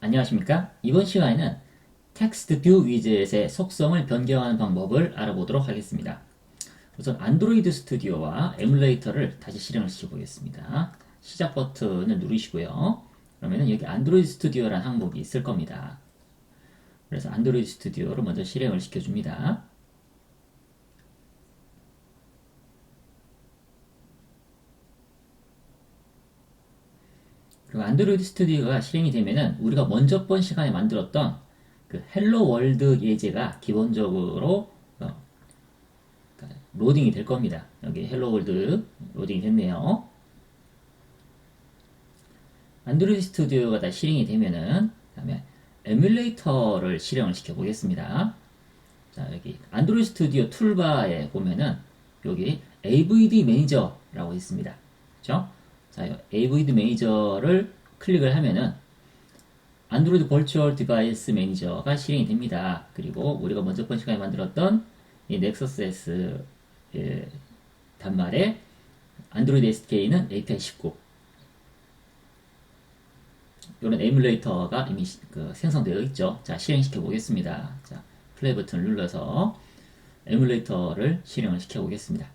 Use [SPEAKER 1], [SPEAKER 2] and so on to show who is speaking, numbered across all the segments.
[SPEAKER 1] 안녕하십니까? 이번 시간에는 텍스트 뷰 위젯의 속성을 변경하는 방법을 알아보도록 하겠습니다. 우선 안드로이드 스튜디오와 에뮬레이터를 다시 실행을 시켜보겠습니다. 시작 버튼을 누르시고요. 그러면 여기 안드로이드 스튜디오라는 항목이 있을 겁니다. 그래서 안드로이드 스튜디오를 먼저 실행을 시켜줍니다. 그리고 안드로이드 스튜디오가 실행이 되면은 우리가 먼저 번 시간에 만들었던 그 헬로 월드 예제가 기본적으로 어, 그러니까 로딩이 될 겁니다. 여기 헬로 월드 로딩이 됐네요. 안드로이드 스튜디오가 다 실행이 되면은 그다음에 에뮬레이터를 실행을 시켜 보겠습니다. 자, 여기 안드로이드 스튜디오 툴바에 보면은 여기 AVD 매니저라고 있습니다. 그렇죠? 자, AVD 매니저를 클릭을 하면은 안드로이드 버추얼 디바이스 매니저가 실행이 됩니다. 그리고 우리가 먼저 번 시간에 만들었던 이 넥서스 S 예, 단말에 안드로이드 SDK는 API 19 이런 에뮬레이터가 이미 그 생성되어 있죠. 자, 실행시켜 보겠습니다. 자, 플레이 버튼을 눌러서 에뮬레이터를 실행을 시켜 보겠습니다.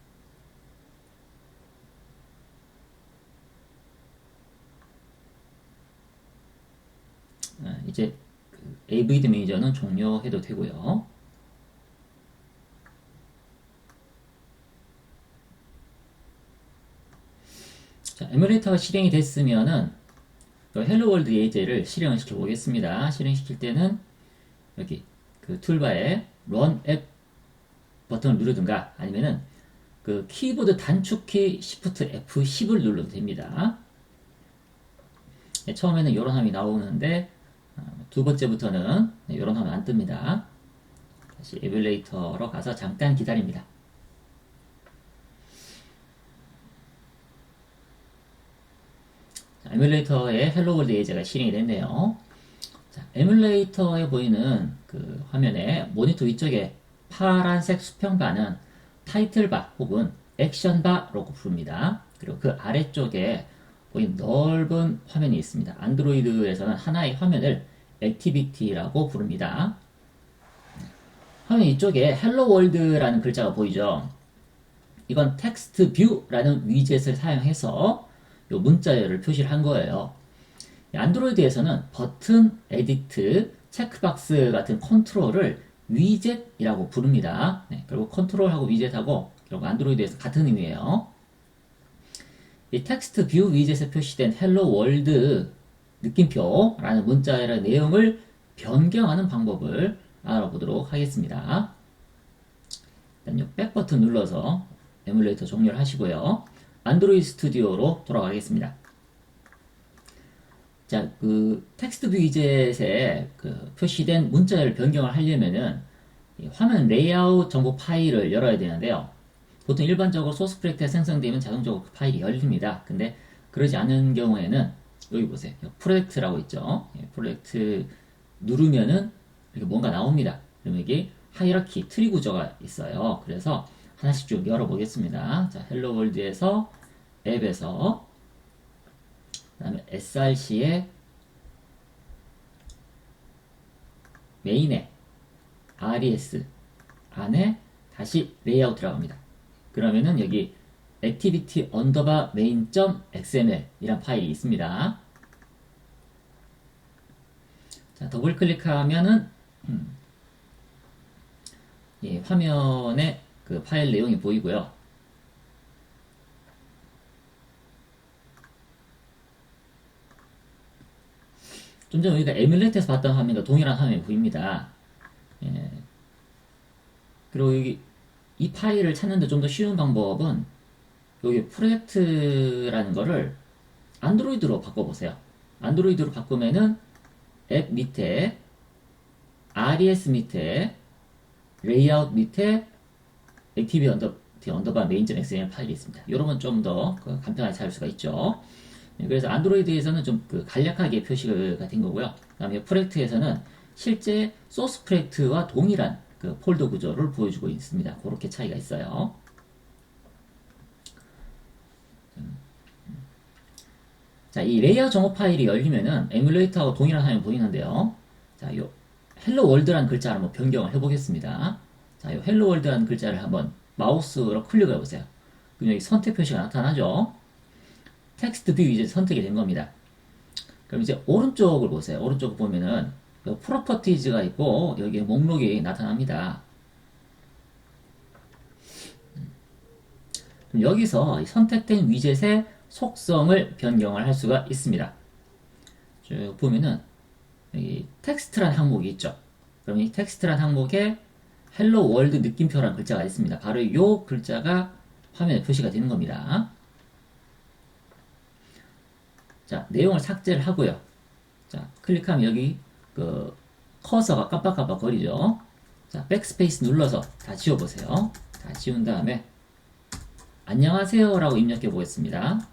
[SPEAKER 1] 아, 이제 그 AVD 매니저는 종료해도 되고요. 자, 에뮬레이터가 실행이 됐으면은 헬로 월드 예제를 실행을 시켜 보겠습니다. 실행시킬 때는 여기 그 툴바에 App 버튼을 누르든가 아니면은 그 키보드 단축키 Shift F10을 눌러도 됩니다. 네, 처음에는 이런 함이 나오는데 어, 두 번째부터는 이런 함은 안 뜹니다. 다시 에뮬레이터로 가서 잠깐 기다립니다. 자, 에뮬레이터에 헬로 월드 예제가 실행이 됐네요. 자, 에뮬레이터에 보이는 그 화면에 모니터 위쪽에 파란색 수평바는 타이틀바 혹은 액션바라고 부릅니다. 그리고 그 아래쪽에 보이는 넓은 화면이 있습니다. 안드로이드에서는 하나의 화면을 액티비티라고 부릅니다. 화면 이쪽에 헬로 월드라는 글자가 보이죠? 이건 텍스트 뷰라는 위젯을 사용해서 요 문자열을 표시를 한 거예요. 안드로이드에서는 버튼, 에디트, 체크박스 같은 컨트롤을 위젯이라고 부릅니다. 네, 그리고 컨트롤하고 위젯하고 결국 안드로이드에서 같은 의미예요. 이 텍스트 뷰 위젯에 표시된 헬로 월드 느낌표라는 문자의 내용을 변경하는 방법을 알아보도록 하겠습니다. 백 버튼 눌러서 에뮬레이터 종료를 하시고요. 안드로이드 스튜디오로 돌아가겠습니다. 자, 그 텍스트 뷰 위젯에 그 표시된 문자를 변경을 하려면은 화면 레이아웃 정보 파일을 열어야 되는데요. 보통 일반적으로 소스 프로젝트가 생성되면 자동적으로 그 파일이 열립니다. 근데 그러지 않은 경우에는 여기 보세요. 프로젝트라고 있죠. 예, 프로젝트 누르면은 이렇게 뭔가 나옵니다. 그러면 이게 하이라키 트리 구조가 있어요. 그래서 하나씩 쭉 열어보겠습니다. 자, 헬로 월드에서 앱에서 그 다음에 src의 메인에 res 안에 다시 레이아웃 들어갑니다. 그러면은 여기 activity underbar main.xml 이란 파일이 있습니다. 자, 더블 클릭하면은 음, 예, 화면에 그 파일 내용이 보이고요. 좀 전에 우리가 에뮬레이터에서 봤던 화면과 동일한 화면이 보입니다. 예. 그리고 여기 이 파일을 찾는데 좀 더 쉬운 방법은 여기 프로젝트라는 거를 안드로이드로 바꿔보세요. 안드로이드로 바꾸면은 앱 밑에 res 밑에 레이아웃 밑에 액티비 언더 언더바 메인.xml 파일이 있습니다. 이런 건좀더 간편하게 찾을 수가 있죠. 네, 그래서 안드로이드에서는 좀 그 간략하게 표시가 된 거고요. 그다음에 프로젝트에서는 실제 소스 프로젝트와 동일한 그 폴더 구조를 보여주고 있습니다. 그렇게 차이가 있어요. 자, 이 레이어 정보 파일이 열리면은 에뮬레이터하고 동일한 화면이 보이는데요. 자, 요 헬로 월드라는 글자를 한번 변경을 해보겠습니다. 자, 요 헬로 월드라는 글자를 한번 마우스로 클릭을 해보세요. 그럼 여기 선택 표시가 나타나죠? 텍스트 뷰 이제 선택이 된 겁니다. 그럼 이제 오른쪽을 보세요. 오른쪽 보면은 프로퍼티즈가 있고 여기에 목록이 나타납니다. 그럼 여기서 선택된 위젯의 속성을 변경을 할 수가 있습니다. 쭉 보면은 여기 텍스트란 항목이 있죠. 그럼 이 텍스트란 항목에 헬로 월드 느낌표라는 글자가 있습니다. 바로 이 글자가 화면에 표시가 되는 겁니다. 자, 내용을 삭제를 하고요. 자, 클릭하면 여기 그 커서가 깜빡깜빡 거리죠. 자, 백스페이스 눌러서 다 지워보세요. 다 지운 다음에 안녕하세요 라고 입력해 보겠습니다.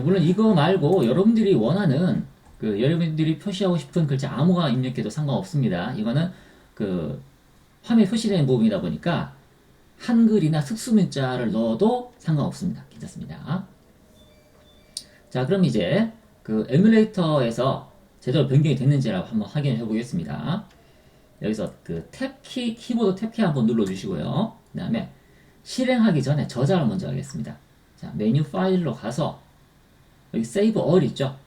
[SPEAKER 1] 물론 이거 말고 여러분들이 원하는 그 여러분들이 표시하고 싶은 글자 아무가 입력해도 상관없습니다. 이거는 그 화면에 표시되는 부분이다 보니까 한글이나 특수 문자를 넣어도 상관없습니다. 괜찮습니다. 자, 그럼 이제 그 에뮬레이터에서 제대로 변경이 됐는지라고 한번 확인을 해 보겠습니다. 여기서 그 탭키, 키보드 탭키 한번 눌러주시고요. 그 다음에 실행하기 전에 저장을 먼저 하겠습니다. 자, 메뉴 파일로 가서 여기 세이브 all 있죠?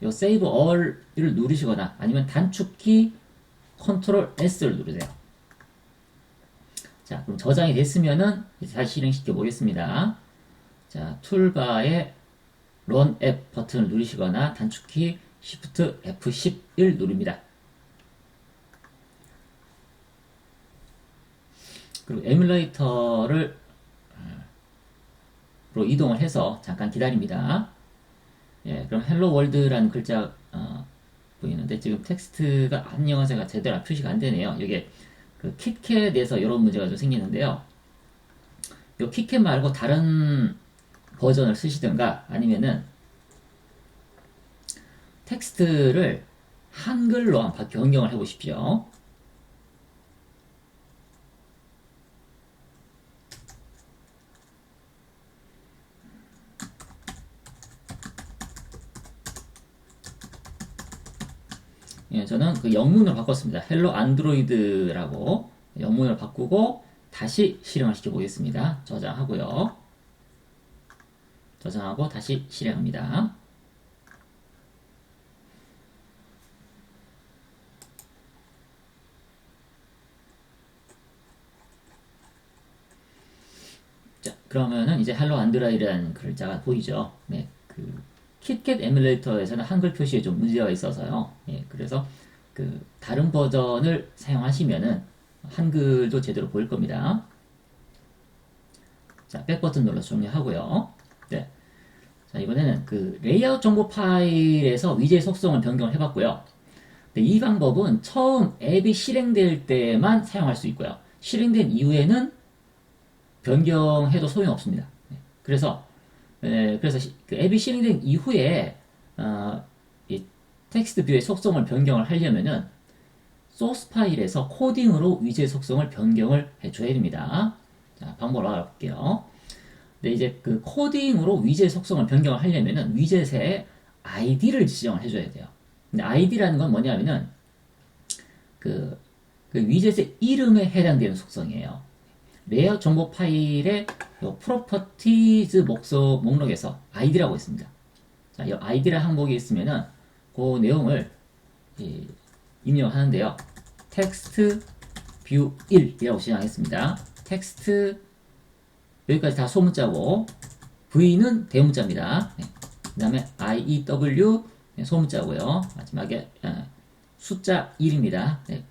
[SPEAKER 1] 이 세이브 all을 누르시거나 아니면 단축키 컨트롤 S를 누르세요. 자, 그럼 저장이 됐으면은 다시 실행시켜 보겠습니다. 자, 툴바에 Run App 버튼을 누르시거나 단축키 Shift F11 누릅니다. 그리고 에뮬레이터를 로 이동을 해서 잠깐 기다립니다. 예, 그럼 헬로 월드라는 글자 어, 보이는데 지금 텍스트가 안녕하세요가 제대로 표시가 안 되네요. 이게 그 kit캣에서 이런 문제가 좀 생기는데요. 이 kit캣 말고 다른 버전을 쓰시든가 아니면은 텍스트를 한글로 한번 변경을 해 보십시오. 예, 저는 그 영문을 바꿨습니다. 헬로 안드로이드라고 영문을 바꾸고 다시 실행을 시켜 보겠습니다. 저장하고요. 저장하고 다시 실행합니다. 자, 그러면은 이제 헬로 안드로이드라는 글자가 보이죠? 네, 그 킷캣 에뮬레이터에서는 한글 표시에 좀 문제가 있어서요. 예, 그래서 그 다른 버전을 사용하시면은 한글도 제대로 보일 겁니다. 자, 백 버튼 눌러 정리하고요. 네. 자, 이번에는 그 레이아웃 정보 파일에서 위젯 속성을 변경을 해봤고요. 네, 이 방법은 처음 앱이 실행될 때만 사용할 수 있고요. 실행된 이후에는 변경해도 소용없습니다. 네, 그래서 네, 그래서 그 앱이 실행된 이후에 어, 이 텍스트 뷰의 속성을 변경을 하려면은 소스 파일에서 코딩으로 위젯 속성을 변경을 해줘야 됩니다. 자, 방법을 알아볼게요. 네, 이제 그 코딩으로 위젯 속성을 변경을 하려면은 위젯의 아이디를 지정을 해줘야 돼요. 근데 아이디라는 건 뭐냐면은 그, 그 위젯의 이름에 해당되는 속성이에요. 레이아웃 정보 파일의 프로퍼티즈 목록, 목록에서 아이디라고 있습니다. 자, 이 아이디라는 항목이 있으면은 그 내용을 예, 입력하는데요. 텍스트 뷰 1이라고 시작하겠습니다. 텍스트 여기까지 다 소문자고 V는 대문자입니다. 네. 그 다음에 IEW 네, 소문자고요. 마지막에 어, 숫자 1입니다. 네.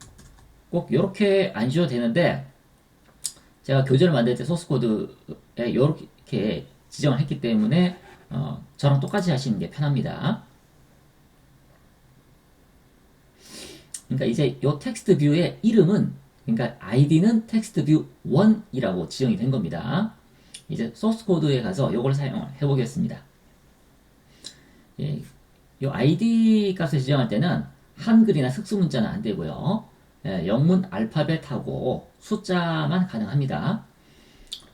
[SPEAKER 1] 꼭 이렇게 안 주셔도 되는데 제가 교재를 만들 때 소스 코드에 이렇게 지정을 했기 때문에 어, 저랑 똑같이 하시는 게 편합니다. 그러니까 이제 이 텍스트 뷰의 이름은 그러니까 아이디는 텍스트 뷰 1이라고 지정이 된 겁니다. 이제 소스 코드에 가서 이걸 사용을 해보겠습니다. 예, 이 아이디 값을 지정할 때는 한글이나 특수 문자는 안 되고요. 예, 영문 알파벳하고 숫자만 가능합니다.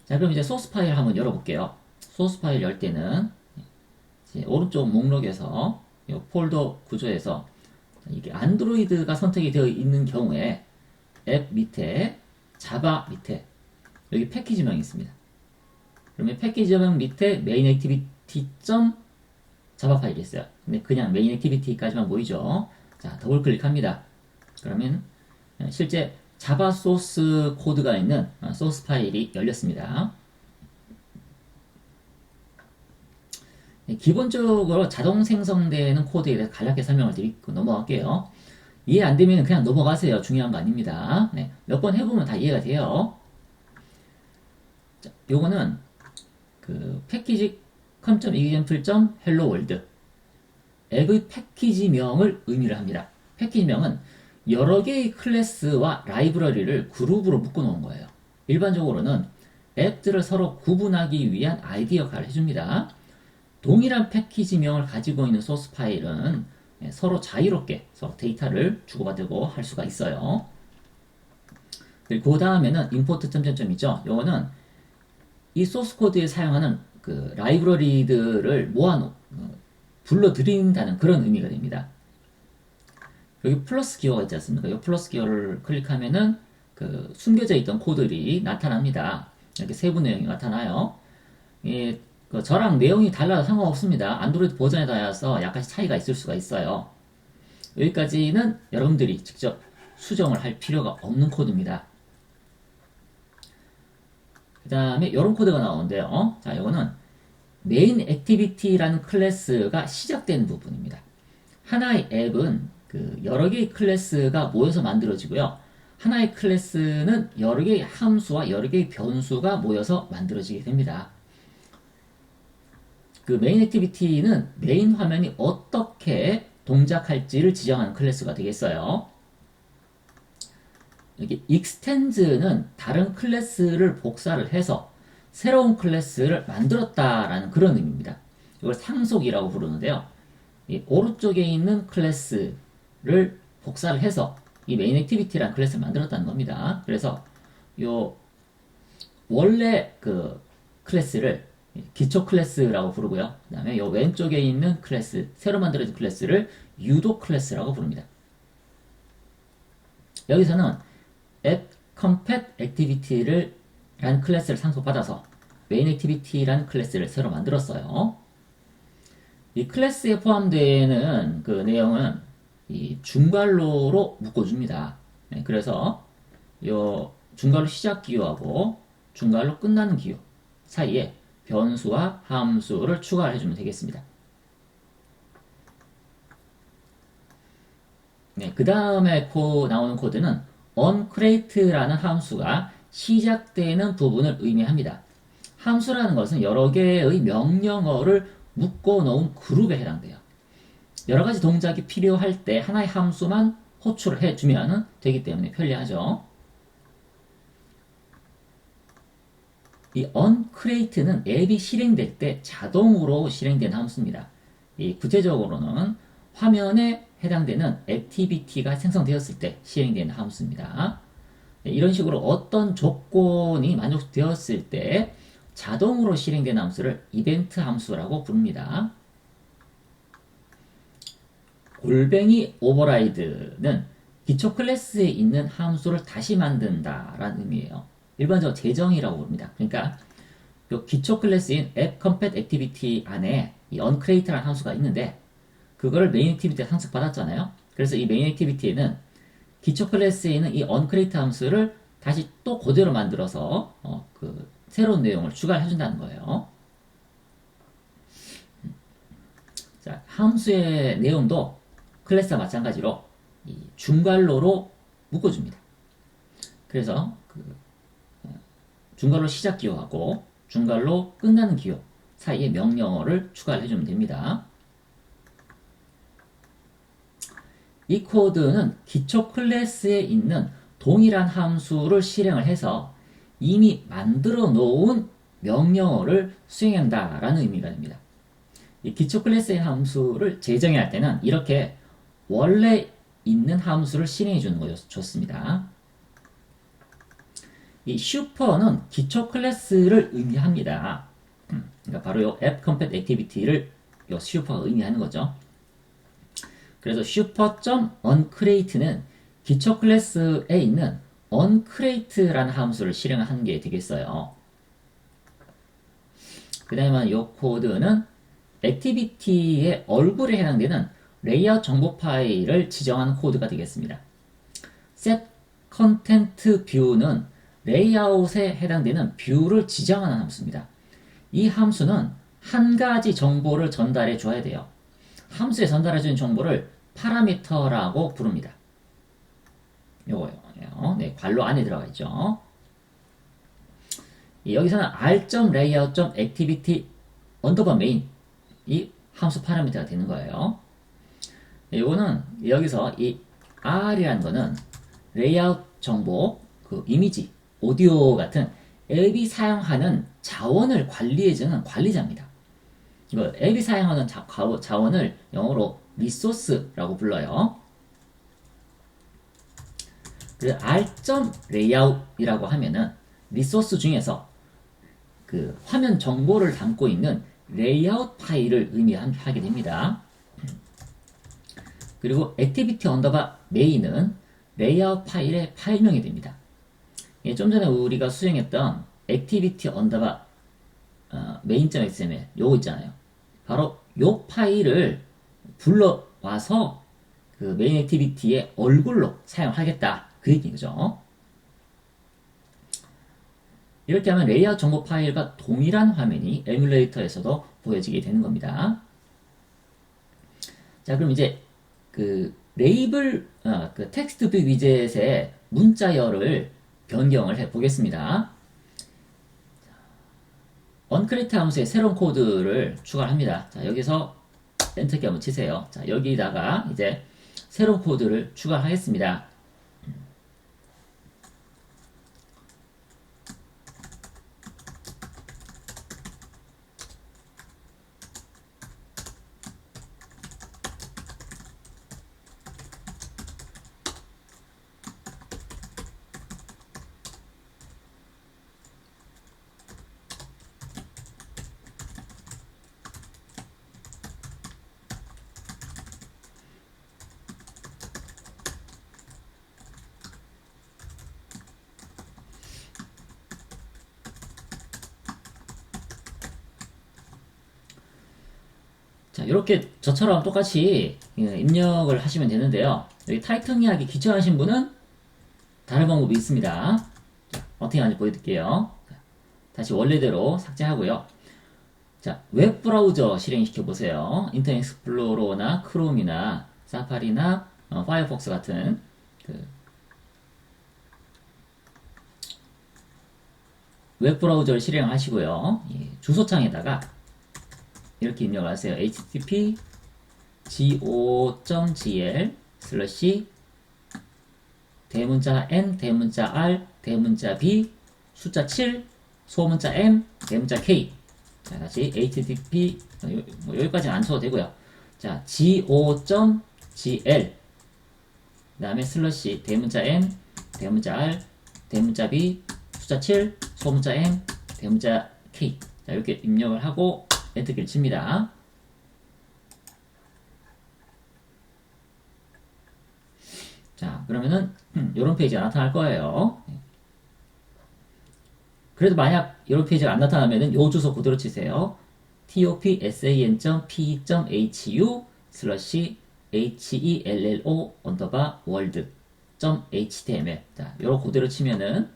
[SPEAKER 1] 자, 그럼 이제 소스 파일 한번 열어볼게요. 소스 파일 열 때는 오른쪽 목록에서 이 폴더 구조에서 이게 안드로이드가 선택이 되어 있는 경우에 앱 밑에 자바 밑에 여기 패키지명이 있습니다. 그러면 패키지명 밑에 메인 액티비티 점 자바 파일이 있어요. 근데 그냥 메인 액티비티까지만 보이죠. 자, 더블 클릭합니다. 그러면 실제 자바 소스 코드가 있는 소스 파일이 열렸습니다. 기본적으로 자동 생성되는 코드에 대해서 간략하게 설명을 드리고 넘어갈게요. 이해 안 되면 그냥 넘어가세요. 중요한 거 아닙니다. 네, 몇 번 해보면 다 이해가 돼요. 자, 요거는 그 패키지 com.example.hello world 앱의 패키지명을 의미를 합니다. 패키지명은 여러 개의 클래스와 라이브러리를 그룹으로 묶어 놓은 거예요. 일반적으로는 앱들을 서로 구분하기 위한 아이디 역할을 해줍니다. 동일한 패키지명을 가지고 있는 소스 파일은 서로 자유롭게 서로 데이터를 주고받고 할 수가 있어요. 그리고 그 다음에는 import 점점점이죠. 이거는 이 소스 코드에 사용하는 그 라이브러리들을 모아놓, 어, 불러들인다는 그런 의미가 됩니다. 여기 플러스 기어가 있지 않습니까? 이 플러스 기어를 클릭하면은 그 숨겨져 있던 코드들이 나타납니다. 이렇게 세부 내용이 나타나요. 예, 그 저랑 내용이 달라도 상관없습니다. 안드로이드 버전에 따라서 약간씩 차이가 있을 수가 있어요. 여기까지는 여러분들이 직접 수정을 할 필요가 없는 코드입니다. 그 다음에 이런 코드가 나오는데요. 자, 이거는 메인 액티비티라는 클래스가 시작되는 부분입니다. 하나의 앱은 그 여러 개의 클래스가 모여서 만들어지고요. 하나의 클래스는 여러 개의 함수와 여러 개의 변수가 모여서 만들어지게 됩니다. 그 메인 액티비티는 메인 화면이 어떻게 동작할지를 지정하는 클래스가 되겠어요. 여기 extend는 다른 클래스를 복사를 해서 새로운 클래스를 만들었다라는 그런 의미입니다. 이걸 상속이라고 부르는데요. 이 오른쪽에 있는 클래스를 복사를 해서 이 메인 액티비티라는 클래스를 만들었다는 겁니다. 그래서 요 원래 그 클래스를 기초 클래스라고 부르고요. 그 다음에 이 왼쪽에 있는 클래스, 새로 만들어진 클래스를 유도 클래스라고 부릅니다. 여기서는 add compat activity를 라는 클래스를 상속받아서 main activity라는 클래스를 새로 만들었어요. 이 클래스에 포함되는 그 내용은 이 중괄로로 묶어줍니다. 네, 그래서 요 중괄로 시작 기호하고 중괄로 끝나는 기호 사이에 변수와 함수를 추가해 주면 되겠습니다. 네, 그 다음에 코 나오는 코드는 onCreate라는 함수가 시작되는 부분을 의미합니다. 함수라는 것은 여러 개의 명령어를 묶어 놓은 그룹에 해당돼요. 여러 가지 동작이 필요할 때 하나의 함수만 호출을 해주면 되기 때문에 편리하죠. 이 onCreate는 앱이 실행될 때 자동으로 실행되는 함수입니다. 이 구체적으로는 화면에 해당되는 액티비티가 생성되었을 때 실행되는 함수입니다. 네, 이런 식으로 어떤 조건이 만족되었을 때 자동으로 실행되는 함수를 이벤트 함수라고 부릅니다. 골뱅이 오버라이드는 기초 클래스에 있는 함수를 다시 만든다라는 의미예요. 일반적으로 재정이라고 부릅니다. 그러니까 요 기초 클래스인 app compat activity 안에 이 uncreate라는 함수가 있는데 그거를 main activity에 상속받았잖아요. 그래서 이 main activity에는 기초 클래스에 있는 이 uncreate 함수를 다시 또 그대로 만들어서 어, 그 새로운 내용을 추가해 준다는 거예요. 자, 함수의 내용도 클래스와 마찬가지로 이 중괄로로 묶어줍니다. 그래서 그 중괄로 시작 기호하고 중괄로 끝나는 기호 사이에 명령어를 추가해 주면 됩니다. 이 코드는 기초 클래스에 있는 동일한 함수를 실행을 해서 이미 만들어 놓은 명령어를 수행한다라는 의미가 됩니다. 이 기초 클래스의 함수를 재정해야 할 때는 이렇게 원래 있는 함수를 실행해 주는 것이 좋습니다. 이 슈퍼는 기초 클래스를 의미합니다. 음, 그러니까 바로 요 app compat activity를 요 슈퍼가 의미하는 거죠. 그래서 슈퍼.onCreate는 기초 클래스에 있는 onCreate라는 함수를 실행한 게 되겠어요. 그 다음에 이 코드는 액티비티의 얼굴에 해당되는 레이아웃 정보 파일을 지정하는 코드가 되겠습니다. set content view는 레이아웃에 해당되는 뷰를 지정하는 함수입니다. 이 함수는 한 가지 정보를 전달해 줘야 돼요. 함수에 전달해 주는 정보를 파라미터라고 부릅니다. 요거요. 네, 괄호 안에 들어가 있죠. 여기서는 r.layout.activity 언더바 메인 이 함수 파라미터가 되는 거예요. 이거는 여기서 이 r이라는 거는 레이아웃 정보, 그 이미지, 오디오 같은 앱이 사용하는 자원을 관리해주는 관리자입니다. 이거 앱이 사용하는 자, 자원을 영어로 리소스라고 불러요. 그 r.layout이라고 하면은 리소스 중에서 그 화면 정보를 담고 있는 레이아웃 파일을 의미하게 됩니다. 그리고 액티비티 언더바 메인은 레이아웃 파일의 파일명이 됩니다. 예, 좀 전에 우리가 수행했던 액티비티 언더바 어, main.xml 요거 있잖아요. 바로 요 파일을 불러와서 그 메인 액티비티의 얼굴로 사용하겠다. 그 얘기인 거죠. 이렇게 하면 레이아웃 정보 파일과 동일한 화면이 에뮬레이터에서도 보여지게 되는 겁니다. 자, 그럼 이제 그 레이블, 어, 그 텍스트 뷰 위젯의 문자열을 변경을 해 보겠습니다. 언크리트 함수에 새로운 코드를 추가합니다. 자, 여기서 엔터 키 한번 치세요. 자, 여기다가 이제 새로운 코드를 추가하겠습니다. 이렇게 저처럼 똑같이 예, 입력을 하시면 되는데요. 여기 타이틀 이하기 귀찮으신 분은 다른 방법이 있습니다. 자, 어떻게 하는지 보여드릴게요. 다시 원래대로 삭제하고요. 자, 웹 브라우저 실행시켜 보세요. 인터넷 익스플로러나 크롬이나 사파리나 어, 파이어폭스 같은 그 웹 브라우저를 실행하시고요. 예, 주소창에다가 이렇게 입력을 하세요. http go.gl 슬러시 대문자 n 대문자 r 대문자 b 숫자 7 소문자 m 대문자 k 자 다시 http 뭐 여기까지는 안 쳐도 되고요. 자 go.gl 그 다음에 슬러시 대문자 n 대문자 r 대문자 b 숫자 7 소문자 m 대문자 k 자 이렇게 입력을 하고 엔터키를 칩니다. 자, 그러면은 이런 페이지가 나타날 거예요. 그래도 만약 이런 페이지가 안 나타나면은 요 주소 그대로 치세요. topsan.p.hu 슬러시 hello 언더바 월드 .html 자, 요거 그대로 치면은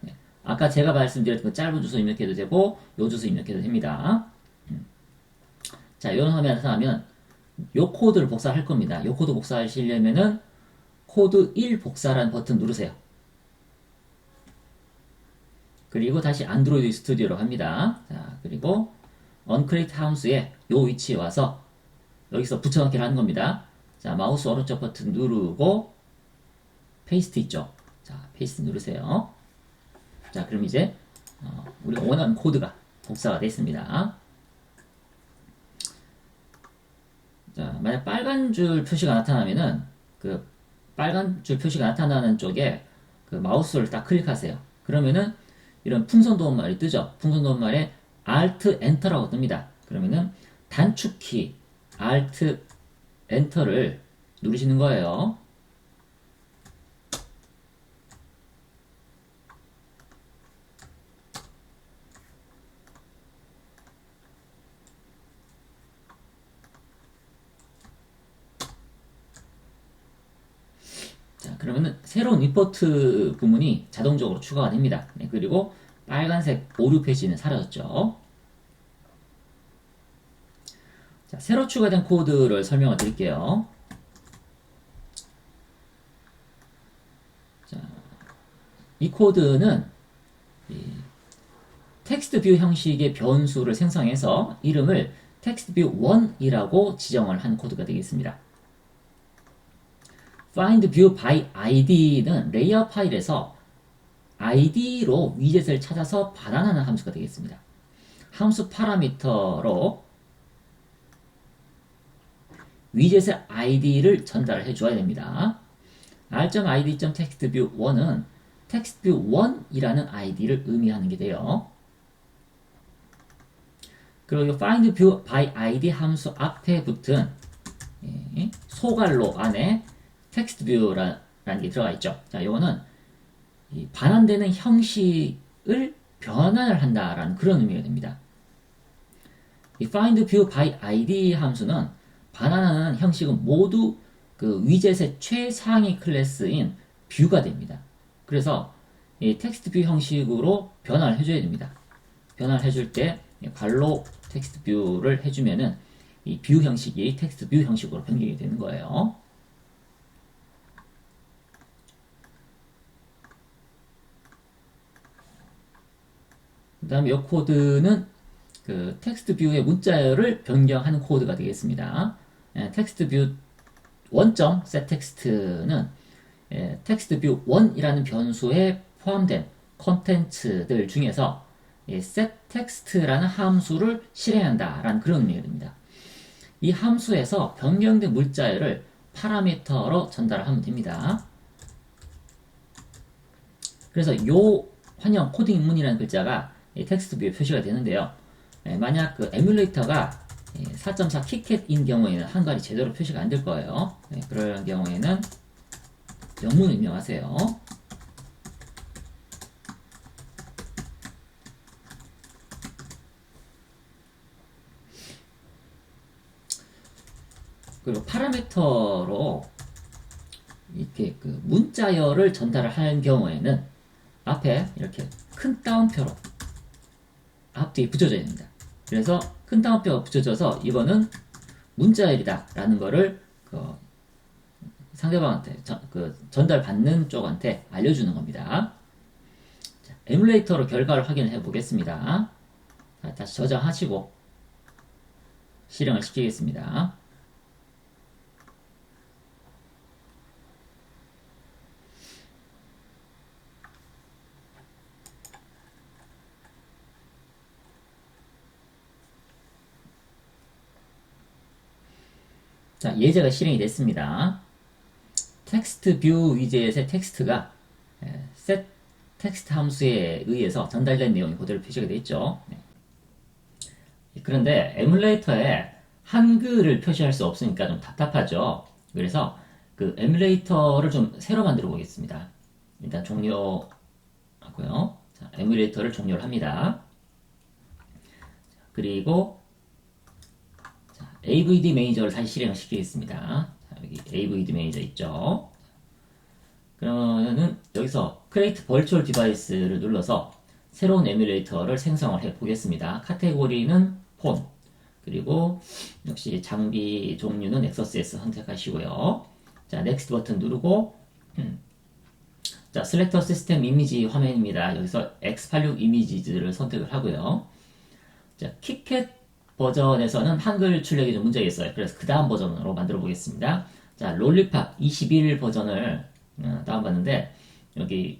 [SPEAKER 1] 아까 제가 말씀드렸던 그 짧은 주소 입력해도 되고 요 주소 입력해도 됩니다. 자, 이런 화면이 나타나면 요 코드를 복사할 겁니다. 요 코드 복사하시려면은 코드 1 복사라는 버튼 누르세요. 그리고 다시 안드로이드 스튜디오로 갑니다. 자, 그리고 언크레이트 함수에 요 위치에 와서 여기서 붙여넣기를 하는 겁니다. 자, 마우스 오른쪽 버튼 누르고 페이스트 있죠? 자, 페이스트 누르세요. 자, 그럼 이제 어, 우리가 원하는 코드가 복사가 됐습니다. 자, 만약 빨간 줄 표시가 나타나면은 그 빨간 줄 표시가 나타나는 쪽에 그 마우스를 딱 클릭하세요. 그러면은 이런 풍선 도움말이 뜨죠. 풍선 도움말에 Alt Enter라고 뜹니다. 그러면은 단축키 Alt Enter를 누르시는 거예요. 자, 그러면은 새로운 리포트 부문이 자동적으로 추가가 됩니다. 네, 그리고 빨간색 오류 페이지는 사라졌죠. 자, 새로 추가된 코드를 설명을 드릴게요. 자, 이 코드는 이 텍스트 뷰 형식의 변수를 생성해서 이름을 텍스트 뷰 1이라고 지정을 한 코드가 되겠습니다. Find view by id는 레이어 파일에서 id로 위젯을 찾아서 반환하는 함수가 되겠습니다. 함수 파라미터로 위젯의 id를 전달을 해줘야 됩니다. r.id.textview1은 textview1이라는 id를 의미하는 게 돼요. 그리고 find view by id 함수 앞에 붙은 예, 소갈로 안에 텍스트 뷰라는 게 들어가 있죠. 자, 이거는 반환되는 형식을 변환을 한다라는 그런 의미가 됩니다. 이 find view by id 함수는 반환하는 형식은 모두 그 위젯의 최상위 클래스인 뷰가 됩니다. 그래서 이 텍스트 뷰 형식으로 변환을 해줘야 됩니다. 변환을 해줄 때 괄로 텍스트 뷰를 해주면은 이 뷰 형식이 텍스트 뷰 형식으로 변경이 되는 거예요. 그 다음에 이 코드는 그 텍스트 뷰의 문자열을 변경하는 코드가 되겠습니다. 예, 텍스트 뷰 원점 set 텍스트는 예, 텍스트 뷰 1이라는 변수에 포함된 컨텐츠들 중에서 예, set 텍스트라는 함수를 실행한다라는 그런 의미가 됩니다. 이 함수에서 변경된 문자열을 파라미터로 전달을 하면 됩니다. 그래서 요 환영 코딩 입문이라는 글자가 텍스트 뷰에 표시가 되는데요. 예, 만약 그 에뮬레이터가 4.4 키캣인 경우에는 한글이 제대로 표시가 안 될 거예요. 예, 그럴 경우에는 영문을 입력하세요. 그리고 파라미터로 이렇게 그 문자열을 전달을 할 경우에는 앞에 이렇게 큰 따옴표로 앞뒤에 붙여져야 됩니다. 그래서 큰 따옴표가 붙여져서 이거는 문자열이다 라는 거를 그 상대방한테 전, 그 전달받는 쪽한테 알려주는 겁니다. 자, 에뮬레이터로 결과를 확인해 보겠습니다. 자, 다시 저장하시고 실행을 시키겠습니다. 자, 예제가 실행이 됐습니다. 텍스트 뷰 위젯의 텍스트가 set 텍스트 함수에 의해서 전달된 내용이 그대로 표시가 되어 있죠. 네. 그런데 에뮬레이터에 한글을 표시할 수 없으니까 좀 답답하죠. 그래서 그 에뮬레이터를 좀 새로 만들어 보겠습니다. 일단 종료하고요. 자, 에뮬레이터를 종료를 합니다. 그리고 AVD 매니저를 다시 실행을 시키겠습니다. 자, 여기 AVD 매니저 있죠. 그러면은 여기서 Create Virtual Device를 눌러서 새로운 에뮬레이터를 생성을 해 보겠습니다. 카테고리는 폰 그리고 역시 장비 종류는 넥서스 S 선택하시고요. 자, Next 버튼 누르고 음. 자, Select System Image 화면입니다. 여기서 X86 이미지들을 선택을 하고요. 자, 키캣 버전에서는 한글 출력이 좀 문제가 있어요. 그래서 그 다음 버전으로 만들어 보겠습니다. 자, 롤리팝 21 버전을 어, 다운받는데 여기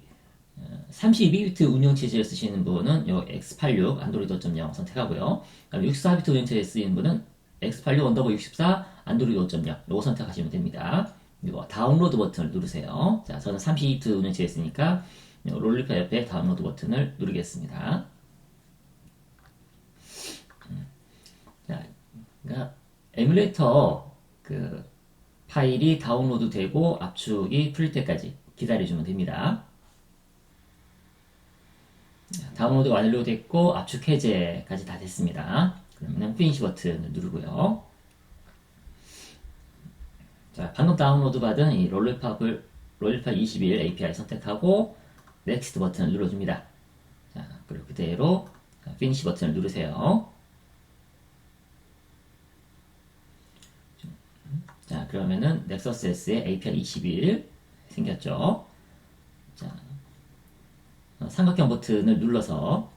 [SPEAKER 1] 32비트 어, 운영체제를 쓰시는 분은 요 X86 안드로이드 5.0 선택하고요. 64비트 운영체제 쓰이는 분은 X86 언더버 64 안드로이드 5.0 요거 선택하시면 됩니다. 그리고 다운로드 버튼을 누르세요. 자, 저는 32비트 운영체제 쓰니까 롤리파 옆에 다운로드 버튼을 누르겠습니다. 음. 자, 그러니까 에뮬레이터 그 파일이 다운로드 되고 압축이 풀릴 때까지 기다려주면 됩니다. 다운로드 완료됐고 압축 해제까지 다 됐습니다. 그러면 피니시 버튼을 누르고요. 자, 방금 다운로드 받은 이 롤리팝을 롤리팝 21 API 선택하고 넥스트 버튼을 눌러줍니다. 자, 그리고 그대로 피니시 버튼을 누르세요. 자, 그러면은 넥서스 S의 API 21 생겼죠. 자, 어, 삼각형 버튼을 눌러서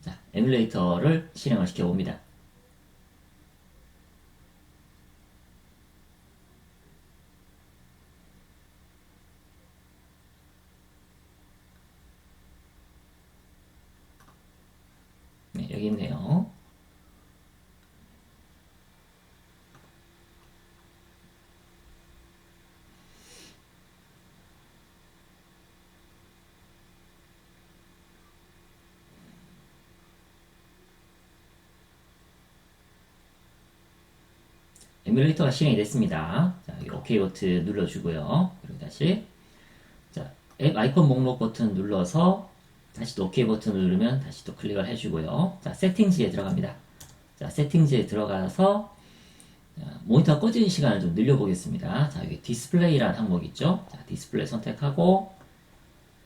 [SPEAKER 1] 자, 에뮬레이터를 실행을 시켜 봅니다. 네, 여기 있네요. 에뮬레이터가 실행이 됐습니다. 자, 여기 OK 버튼 눌러주고요. 그리고 다시 자, 앱 아이콘 목록 버튼 눌러서 다시 또 OK 버튼 누르면 다시 또 클릭을 해주고요. 자, 세팅지에 들어갑니다. 자, 세팅지에 들어가서 자, 모니터가 꺼지는 시간을 좀 늘려보겠습니다. 자, 여기 디스플레이라는 항목 있죠? 자, 디스플레이 선택하고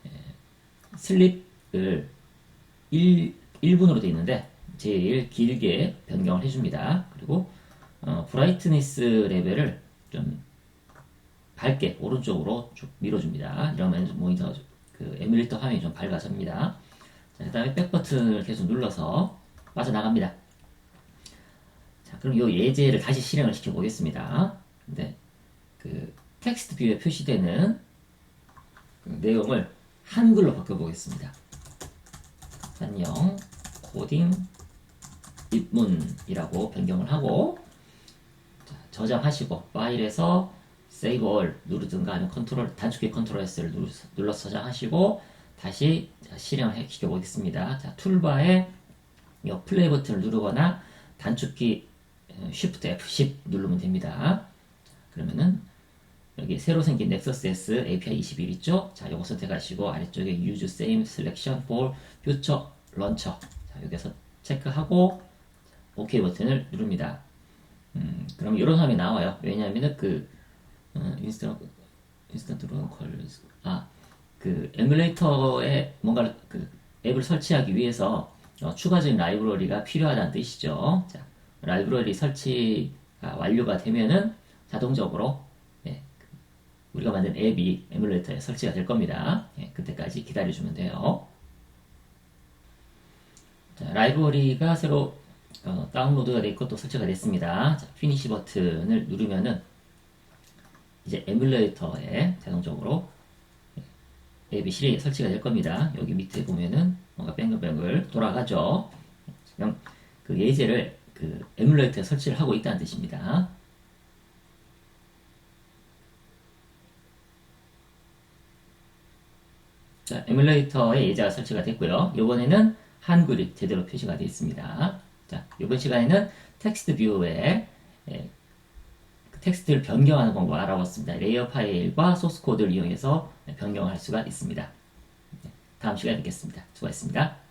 [SPEAKER 1] 예, 슬립을 1, 1분으로 되어 있는데 제일 길게 변경을 해줍니다. 그리고 어, 브라이트니스 레벨을 좀 밝게 오른쪽으로 쭉 밀어줍니다. 이러면 모니터 그 에뮬레이터 화면이 좀 밝아집니다. 자, 그 다음에 백 버튼을 계속 눌러서 빠져나갑니다. 자, 그럼 이 예제를 다시 실행을 시켜 보겠습니다. 근데 그 텍스트 뷰에 표시되는 그 내용을 한글로 바꿔 보겠습니다. 안녕 코딩 입문이라고 변경을 하고 자, 저장하시고 파일에서 Save All 누르든가 아니면 컨트롤 단축키 컨트롤 S를 눌러서, 저장하시고 다시 자, 실행을 시켜 보겠습니다. 자, 툴바에 이 플레이 버튼을 누르거나 단축키 어, Shift F10 누르면 됩니다. 자, 그러면은 여기 새로 생긴 넥서스 S API 21 있죠? 자, 요거 선택하시고 아래쪽에 Use Same Selection for Future Launcher. 자, 여기서 체크하고 OK 버튼을 누릅니다. 음, 그럼 이런 화면이 나와요. 왜냐하면 그 어, 인스턴트 인스턴트 컬 아, 그 에뮬레이터에 뭔가 그 앱을 설치하기 위해서 어, 추가적인 라이브러리가 필요하다는 뜻이죠. 자, 라이브러리 설치가 완료가 되면은 자동적으로 예, 우리가 만든 앱이 에뮬레이터에 설치가 될 겁니다. 예, 그때까지 기다려주면 돼요. 자, 라이브러리가 새로 어, 다운로드가 됐고 또 설치가 됐습니다. 자, 피니시 버튼을 누르면은 이제 에뮬레이터에 자동적으로 앱이 실행 설치가 될 겁니다. 여기 밑에 보면은 뭔가 뱅글뱅글 돌아가죠. 지금 그 예제를 그 에뮬레이터에 설치를 하고 있다는 뜻입니다. 자, 에뮬레이터에 예제가 설치가 됐고요. 이번에는 한글이 제대로 표시가 되어 있습니다. 자, 이번 시간에는 텍스트 뷰에 예, 그 텍스트를 변경하는 방법을 알아봤습니다. 레이어 파일과 소스 코드를 이용해서 변경할 수가 있습니다. 네, 다음 시간에 뵙겠습니다. 수고하셨습니다.